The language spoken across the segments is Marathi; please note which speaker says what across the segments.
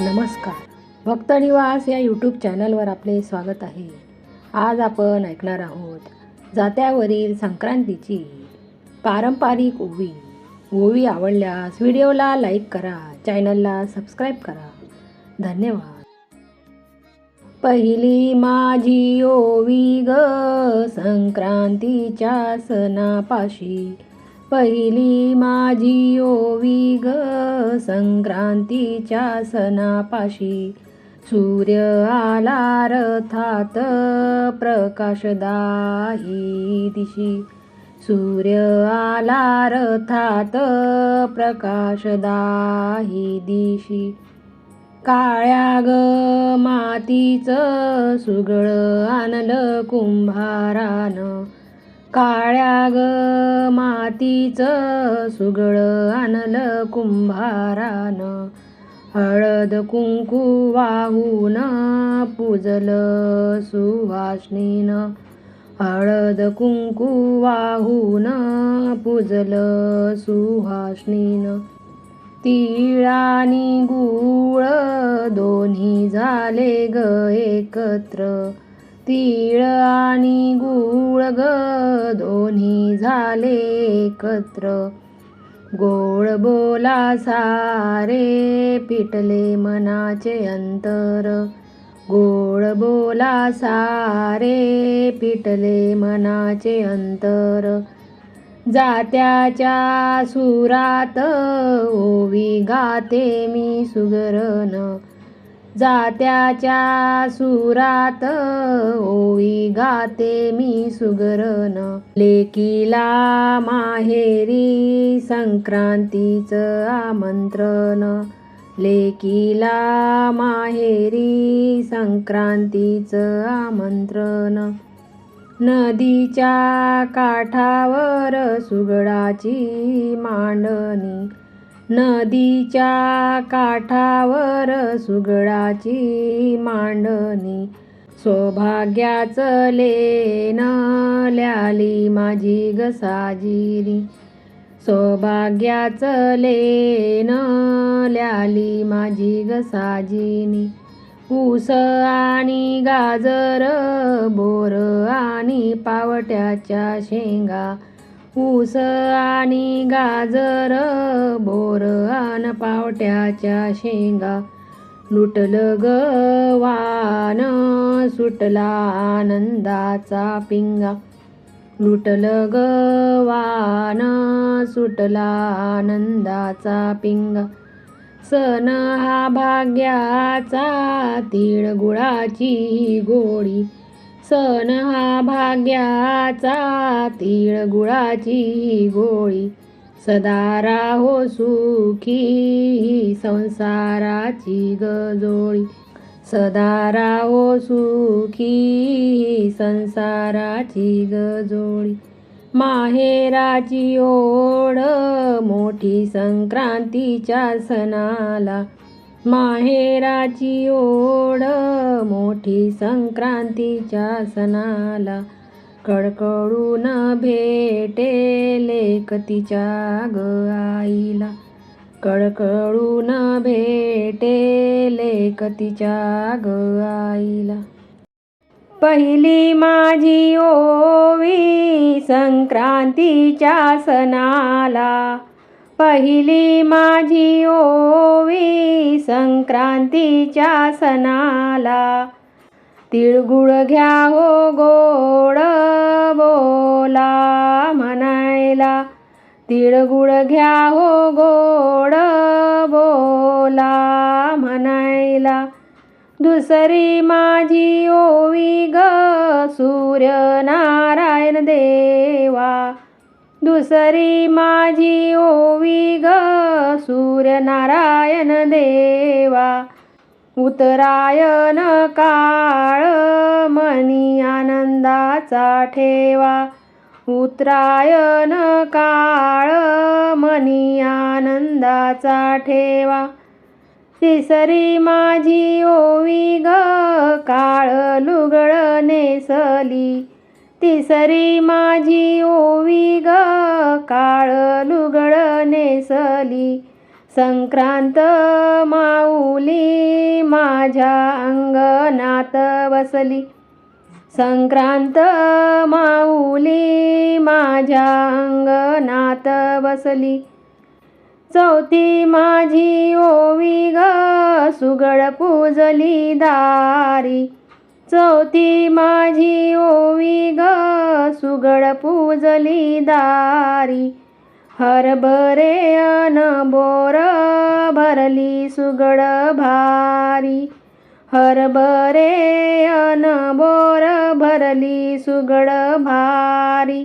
Speaker 1: नमस्कार. भक्तनिवास या यूट्यूब चॅनलवर आपले स्वागत आहे. आज आपण ऐकणार आहोत जात्यावरील संक्रांतीची पारंपरिक ओवी. ओवी आवडल्यास व्हिडिओला लाईक करा चॅनलला सबस्क्राईब करा. धन्यवाद. पहिली माझी ओवी ग संक्रांतीच्या सणापाशी पहिली माझी ओवी ग संक्रांतीच्या सणापाशी. सूर्य आला रथात प्रकाशदाही दिशी. सूर्य आला रथात प्रकाशदाही दिशी. काळ्या ग मातीचं सुगळ आणलं कुंभारानं. काळ्या ग मातीचं सुगळ आणलं कुंभारानं. हळद कुंकू वाहून पूजलं सुवासनीनं. हळद कुंकू वाहून पूजलं सुहासनीनं तिळानी गुळ दोन्ही झाले ग एकत्र. तीळ आणि गुळ ग दोन्ही झाले एकत्र. गोड बोला सारे पिटले मनाचे अंतर. गोड बोला सारे पिटले मनाचे अंतर. जात्याच्या सुरात ओवी गाते मी सुगरण. जात्याच्या सुरात ओवी गाते मी सुगरण. लेकीला माहेरी संक्रांतीचं आमंत्रण. लेकीला माहेरी संक्रांतीचं आमंत्रण. नदीच्या काठावर सुगडाची मांडणी. नदीच्या काठावर सुगडाची मांडणी. सौभाग्याच लेन ल्याली माझी गसाजिरी सौभाग्याच लेन ल्याली माझी गसाजिनी ऊस आणि गाजर बोर आणि पावट्याच्या शेंगा. ऊस आणि गाजर बोर आन पावट्याच्या शेंगा. लुटल गवान सुटला आनंदाचा पिंगा. लुटल गवान सुटला आनंदाचा पिंगा. सण हा भाग्याचा तिळगुळाची गोळी सण हा भाग्याचा तिळगुळाची गोळी. सदा राहो सुखी संसाराची गजोळी. सदा राहो सुखी संसाराची गजोळी. माहेराची ओढ मोठी संक्रांतीच्या सणाला. माहेराची ओढ मोठी संक्रांतीच्या सणाला कडकडून भेटे लेकतीच्या ग आईला. कडकडून भेटे लेकतीच्या ग आईला. पहिली माझी ओवी संक्रांतीच्या सणाला पहिली माझी ओवी संक्रांतीच्या सणाला. तिळगुळ घ्या हो गोड बोला म्हणायला. तिळगुळ घ्या हो गोड बोला म्हणायला. दुसरी माझी ओवी ग सूर्यनारायण देवा. दुसरी माझी ओवी ग सूर्यनारायण देवा. उतरायन काळ मनी आनंदाचा ठेवा. उतरायन काळ मनी आनंदाचा ठेवा. तिसरी माझी ओवी ग काळ लुगळ नेसली. तिसरी माझी ओवी ग काळ लुगड नेसली संक्रांत माऊली माझ्या अंगणात बसली. संक्रांत माऊली माझ्या अंगणात बसली. चौथी माझी ओवी ग सुगड पूजली दारी. चौथी माझी ओवी ग सुगड पूजली दारी. हरभरे अन बोर भरली सुगड भारी. हरभरे अन बोर भरली सुगड भारी.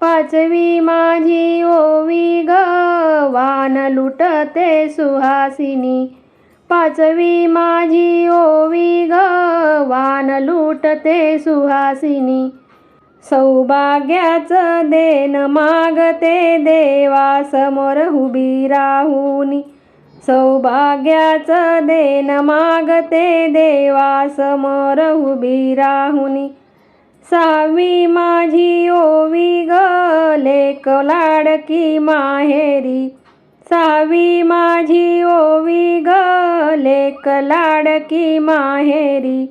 Speaker 1: पाचवी माझी ओवी ग वान लुटते सुहासिनी. पाचवी माझी ओवी ग. वान लुटते सुहासिनी. सौभाग्याचं देन मागते देवा समोर उभी राहुनी. सौभाग्याचं देन मागते देवा समोर उभी राहुनी. सहावी माझी ओवी ग. लेक लाडकी माहेरी. सहावी माझी ओवी ग लेक लाडकी माहेरी.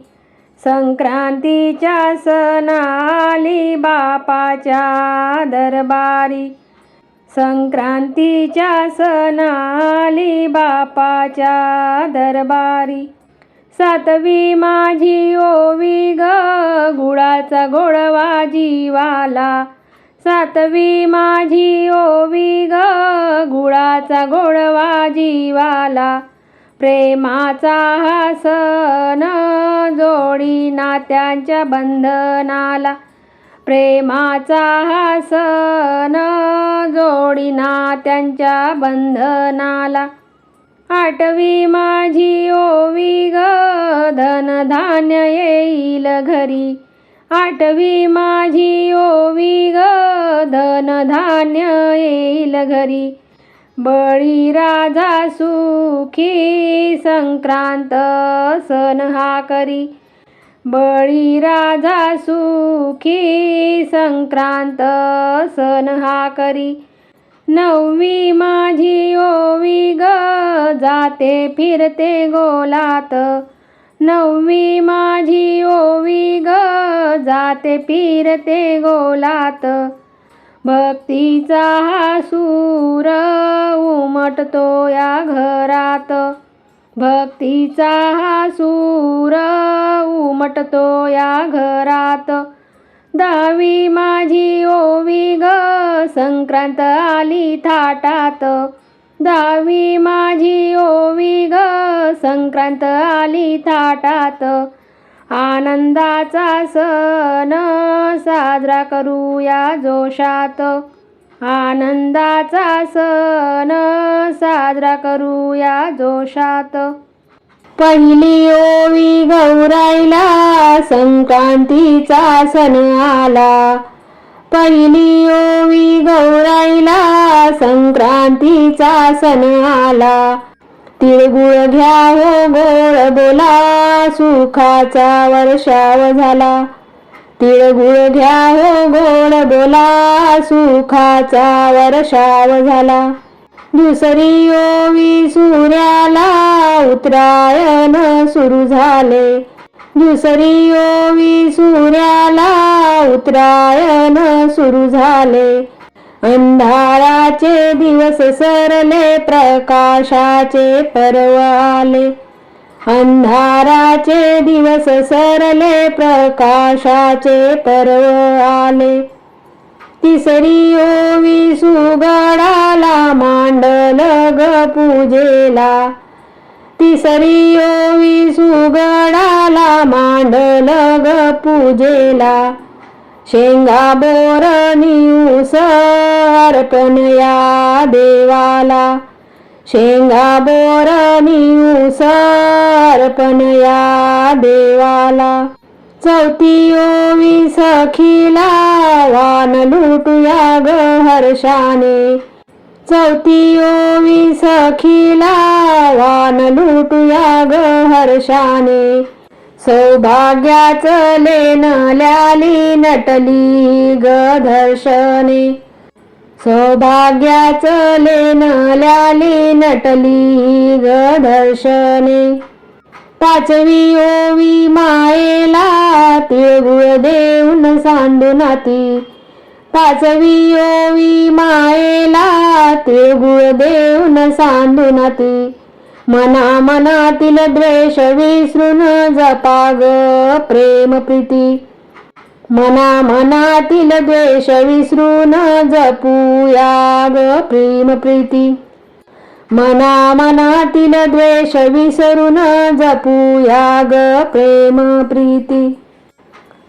Speaker 1: संक्रांतीच्या सणाली बापाच्या दरबारी. संक्रांतीच्या सणाली बापाच्या दरबारी. सातवी माझी ओवी ग गुळाचा गोडवा जीवाला. सातवी माझी ओवी ग गुळाचा गोडवा जीवाला प्रेमाचा हा सण जोडी नात्यांच्या बंधनाला प्रेमाचा हा सण जोडी नात्यांच्या बंधनाला. आठवी माझी ओवी ग धनधान्य येईल घरी. आठवी माझी ओवी ग धनधान्य येईल घरी. बळीराजा सुखी संक्रांत सण हा करी. बळीराजा सुखी संक्रांत सण हा करी. नववी माझी ओवी ग जाते फिरते गोलात. नववी माझी ओवी ग जाते फिरते गोलात. भक्तीचा हा सूर उमटतो या घरात. भक्तीचा हा सूर उमटतो या घरात. दहावी माझी ओवी ग संक्रांत आली थाटात. दहावी माझी ओवी ग संक्रांत आली थाटात. आनंदाचा सण साजरा करूया जोशात. आनंदाचा सण साजरा करूया जोशात. पहिली ओवी गौराईला संक्रांतीचा सण आला. पहिली ओवी गौराईला संक्रांतीचा सण आला. तिळगुळ घ्या हो गोड बोला. सुखाचा वर्षाव झाला. तिळगुळ घ्या हो गोड बोला सुखाचा वर्षाव झाला. दुसरी ओवी सूर्याला उतरायण सुरू झाले. दुसरी ओवी सूर्याला उतरायण सुरू झाले. अंधाराचे दिवस सरले प्रकाशाचे पर्व आले. अंधाराचे दिवस सरले प्रकाशाचे पर्व आले. तिसरी ओवी सुगडाला मांडल ग पूजेला. तिसरी ओवी सुगडाला मांडल ग पूजेला. शेंगा बोर उस अर्पण या देवाला. शेंगा बोर ऊस या देवाला चौथी ओवी सखीला वान लुटूया ग हर्षाने चौथी ओवी सखीला वान लुटूया ग हर्षाने सौभाग्याच लेन ल्याली नटली ग दर्शने सौभाग्याच लेन ल्याली नटली ग दर्शने. पाचवी ओवी मायेला तिळगुळ देऊन सांडूनाती पाचवी ओवी मायेला तिळगुळ देऊन सांडूनाती मना मनातील द्वेष विसरून जपाग प्रेम प्रीती. मना मनातील द्वेष विसरून जपूया ग प्रेम प्रीती. मना मनातील द्वेष विसरून जपूया ग प्रेम प्रीती.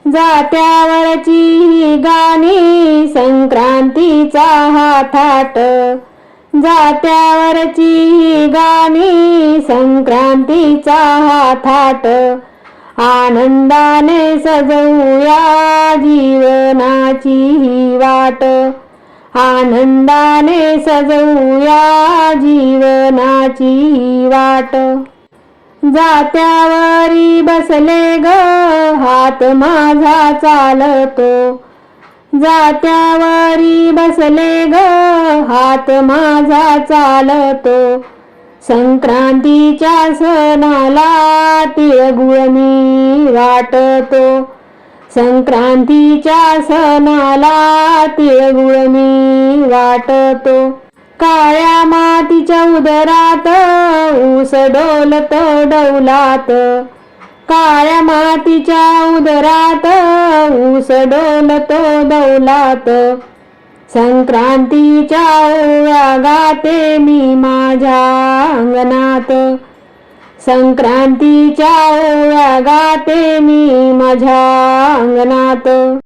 Speaker 1: जात्यावरची गाणी संक्रांतीचा हा थाट जात्यावरची गाणी संक्रांतीचा हा थाट आनंदाने सजवूया जीवनाची ही वाट. आनंदाने सजवूया जीवनाची ही वाट. जात्यावरी बसले ग हात माझा चालतो जात्यावरी बसले ग हात माझा चालतो संक्रांतीच्या सणाला तिळगुळ मी वाटतो. संक्रांतीच्या सणाला तिळगुळ मी वाटतो. काळ्या मातीच्या उदरात ऊस डोलत डौलात काळ्या मातीच्या उदरात ऊस डोलतो डौलात संक्रांतीच्या ओव्या गाते मी माझ्या अंगणात. संक्रांतीच्या ओव्या गाते मी माझ्या अंगणात.